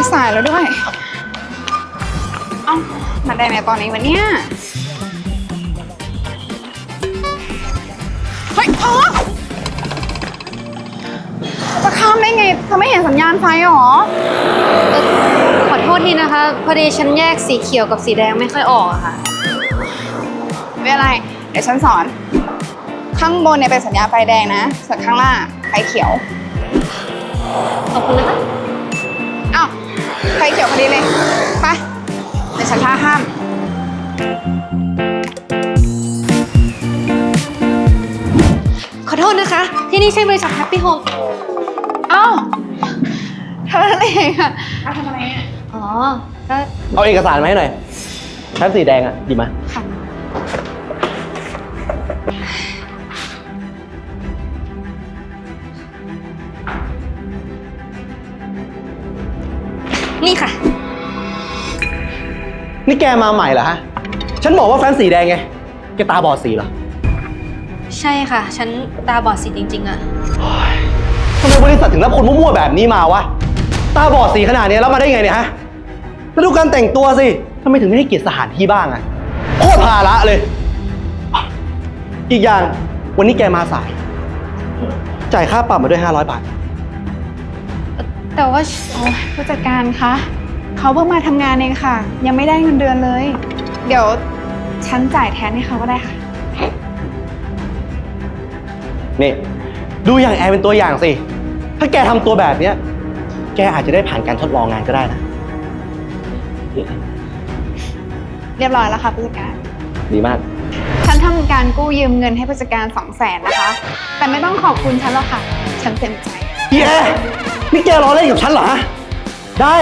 มีสายแล้วด้วย เอ้ามาได้ไหนตอนนี้วะเนี่ยเฮ้ยพ่อจะข้ามได้ไงเธอไม่เห็นสัญญาณไฟหรอเอ่อขอโทษทีนะคะ พอดีฉันแยกสีเขียวกับสีแดงไม่ค่อยออกอะค่ะ ไม่เป็นไร เดี๋ยวฉันสอน ข้างบนเนี่ยเป็นสัญญาณไฟแดงนะ ส่วนข้างล่างไฟเขียว ขอบคุณนะคะอ้าวไฟ เขียวพอดีเลยไปเดี๋ยวฉันพาข้ามขอโทษนะคะ ที่นี่ใช่บริษัท Happy Home อ้าวเธอเองอะมาทำอะไรเนี่ยอ๋อก็เอาเอกสารมาให้หน่อยแฟ้มสีแดงอะหยิบมา นี่ค่ะ นี่แกมาใหม่เหรอฮะ ฉันบอกว่าแฟ้มสีแดงไง แกตาบอดสีเหรอใช่ค่ะ ฉันตาบอดสีจริง ๆอะทำไมบริษัทถึงรับคนมั่วๆแบบนี้มาวะ ตาบอดสีขนาดนี้แล้วมาได้ไงเนี่ยฮะ แล้วดูการแต่งตัวสิทำไมถึงไม่ให้เกียรติสถานที่บ้างอะโคตรภาระเลย อีกอย่างวันนี้แกมาสาย จ่ายค่าปรับมาด้วย 500 บาท แต่ว่าโอ้ยผู้จัดการคะเขาเพิ่งมาทำงานเองค่ะ ยังไม่ได้เงินเดือนเลย เดี๋ยวฉันจ่ายแทนให้เขาก็ได้ค่ะ นี่ดูอย่างแอร์เป็นตัวอย่างสิ ถ้าแกทำตัวแบบเนี้ย แกอาจจะได้ผ่านการทดลองงานก็ได้นะ เรียบร้อยแล้วค่ะผู้จัดการ ดีมาก ฉันทำการกู้ยืมเงินให้ผู้จัดการสองแสนนะคะ แต่ไม่ต้องขอบคุณฉันหรอกค่ะ ฉันเต็มใจพี่แอร์ นี่แกล้อเล่นกับฉันเหรอฮะได้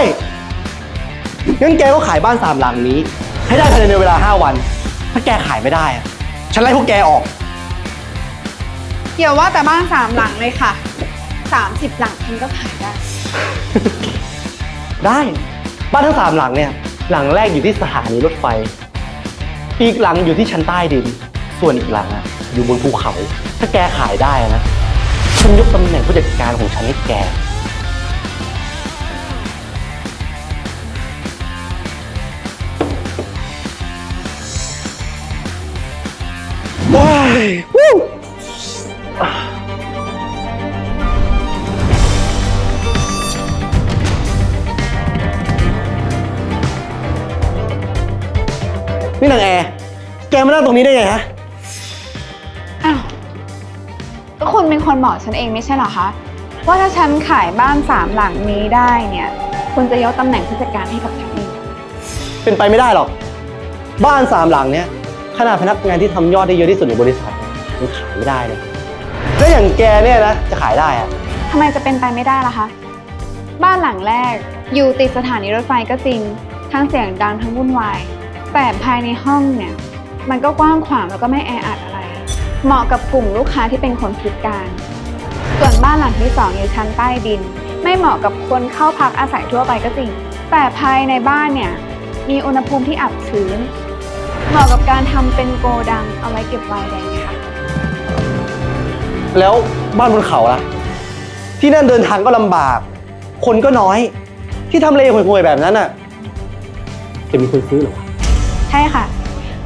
งั้นแกก็ขายบ้านสามหลังนี้ ให้ได้ภายในเวลา5วัน ถ้าแกขายไม่ได้อะฉันไล่พวกแกออก เดี๋ยวว่าแต่บ้านสามหลังเลยค่ะสามสิบหลังฉันก็ขายได้ ได้ บ้านทั้งสามหลังเนี่ย หลังแรกอยู่ที่สถานีรถไฟ อีกหลังอยู่ที่ชั้นใต้ดิน ส่วนอีกหลังอะอยู่บนภูเขา ถ้าแกขายได้อะนะ ฉันยกตำแหน่งผู้จัดการของฉันให้แก นี่นางแอร์แกมานั่งตรงนี้ได้ไงฮะ อ้าวก็คุณเป็นคนบอกฉันเองไม่ใช่เหรอคะ ว่าถ้าฉันขายบ้านสามหลังนี้ได้เนี่ย คุณจะยกตำแหน่งผู้จัดการให้กับฉันเองเป็นไปไม่ได้หรอก บ้านสามหลังเนี้ยขนาดพนักงานที่ทำยอดได้เยอะที่สุดในบริษัทเนี่ยยังขายไม่ได้เลยแล้วอย่างแกเนี่ยนะจะขายได้อะทำไมจะเป็นไปไม่ได้ล่ะคะ บ้านหลังแรกอยู่ติดสถานีรถไฟก็จริง ทั้งเสียงดังทั้งวุ่นวาย แต่ภายในห้องเนี่ย มันก็กว้างขวางแล้วก็ไม่แออัดอะไร เหมาะกับกลุ่มลูกค้าที่เป็นคนพิการ ส่วนบ้านหลังที่สองอยู่ชั้นใต้ดิน ไม่เหมาะกับคนเข้าพักอาศัยทั่วไปก็จริง แต่ภายในบ้านเนี่ยมีอุณหภูมิที่อับชื้น เหมาะกับการทำเป็นโกดังเอาไว้เก็บไวน์แดงค่ะ แล้วบ้านบนเขาล่ะ ที่นั่นเดินทางก็ลำบาก คนก็น้อย ที่ทำเลห่วยๆแบบนั้นน่ะ จะมีคนซื้อเหรอวะ ใช่ค่ะ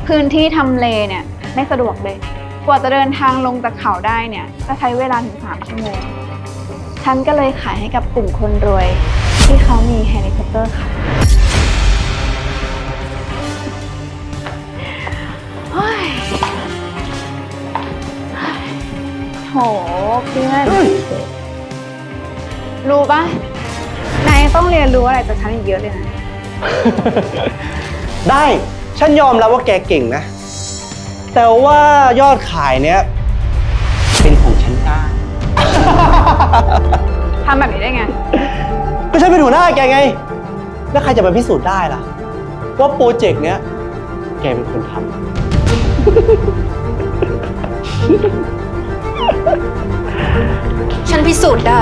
พื้นที่ทำเลเนี่ยไม่สะดวกเลย กว่าจะเดินทางลงจากเขาได้เนี่ยจะใช้เวลาถึง 3 ชั่วโมง ฉันก็เลยขายให้กับกลุ่มคนรวย ที่เขามีเฮลิคอปเตอร์ค่ะเฮ้โหเพื่อนรู้ปะนายต้องเรียนรู้อะไรจากฉันอีกเยอะเลยนะ ได้ ฉันยอมรับว่าแกเก่งนะ แต่ว่ายอดขายเนี้ยเป็นของฉันได้ ทำแบบนี้ได้ไง ก็ฉันเป็นหัวหน้าแกไง แล้วใครจะมาพิสูจน์ได้ล่ะ ว่าโปรเจกต์เนี้ยแกเป็นคนทำ ฉันพิสูจน์ได้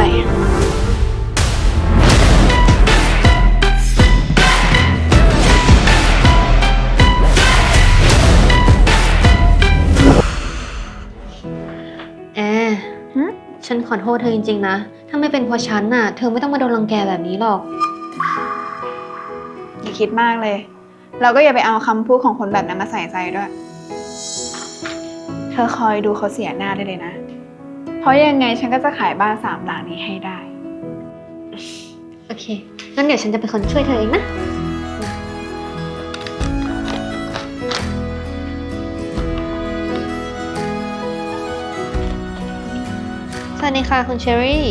ฉันขอโทษเธอจริงๆนะ ถ้าไม่เป็นเพราะฉันน่ะ เธอไม่ต้องมาโดนรังแกแบบนี้หรอกาคิดมากเลย เราก็อย่าไปเอาคำพูดของคนแบบนั้นมาใส่ใจด้วย เธอคอยดูเขาเสียหน้าได้เลยนะ เพราะยังไงฉันก็จะขายบ้านสามหลังนี้ให้ได้ โอเค งั้นเดี๋ยวฉันจะเป็นคนช่วยเธอเองนะ วัสดีค่ะ คุณเชอรี่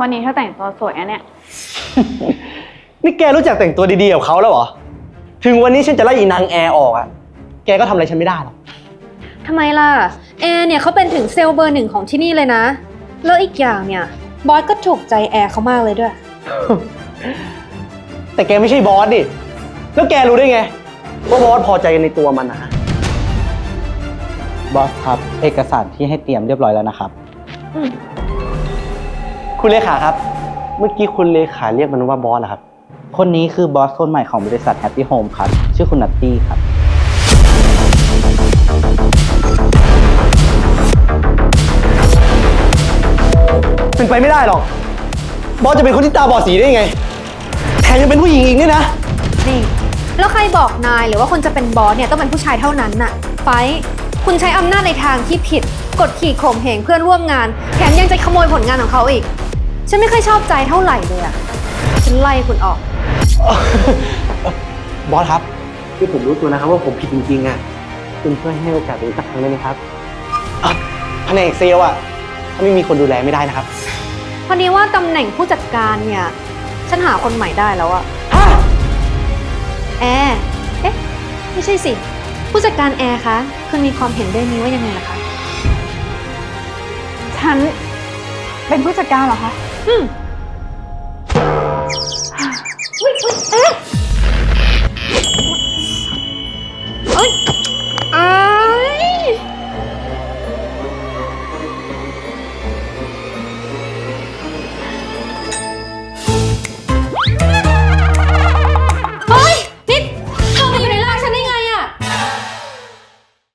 วันนี้เธอแต่งตัวสวยอะเนี่ย นี่แกรู้จักแต่งตัวดีๆกับเขาแล้วเหรอ ถึงวันนี้ฉันจะไล่อีนางแอร์ออกอะแกก็ทำอะไรฉันไม่ได้หรอก ทำไมล่ะ แอร์เนี่ยเขาเป็นถึงเซลล์เบอร์หนึ่งของที่นี่เลยนะ แล้วอีกอย่างเนี่ย บอสก็ถูกใจแอร์เขามากเลยด้วย แต่แกไม่ใช่บอสดิ แล้วแกรู้ได้ไง ว่าบอสพอใจในตัวมันนะฮะ บอสครับ เอกสารที่ให้เตรียมเรียบร้อยแล้วนะครับ คุณเลขาครับ เมื่อกี้คุณเลขาเรียกมันว่าบอสเหรอครับ คนนี้คือบอสคนใหม่ของบริษัท Happy Home ครับ ชื่อคุณนัตตี้ครับ เป็นไปไม่ได้หรอก บอสจะเป็นคนที่ตาบอดสีได้ยังไง แถมยังเป็นผู้หญิงอีกเนี่ยนะ นี่ แล้วใครบอกนายหรือว่าคนจะเป็นบอสเนี่ยต้องเป็นผู้ชายเท่านั้นน่ะ ไฟท์ คุณใช้อำนาจในทางที่ผิด กดขี่ข่มเหงเพื่อนร่วมงาน แถมยังจะขโมยผลงานของเขาอีก ฉันไม่ค่อยชอบใจเท่าไหร่เลยอะฉันไล่คุณออก บอสครับคือผมรู้ตัวนะครับว่าผมผิดจริงๆอะคุณช่วยให้โอกาสผมสักครั้งได้ไหมครับอะแผนกเซลล์อะถ้าไม่มีคนดูแลไม่ได้นะครับ พอดีว่าตำแหน่งผู้จัดการเนี่ย ฉันหาคนใหม่ได้แล้วอะฮะ แอร์เอ๊ะ ไม่ใช่สิ ผู้จัดการแอร์คะคุณมีความเห็นเรื่องนี้ว่ายังไงล่ะคะ ฉันเป็นผู้จัดการเหรอคะ อืม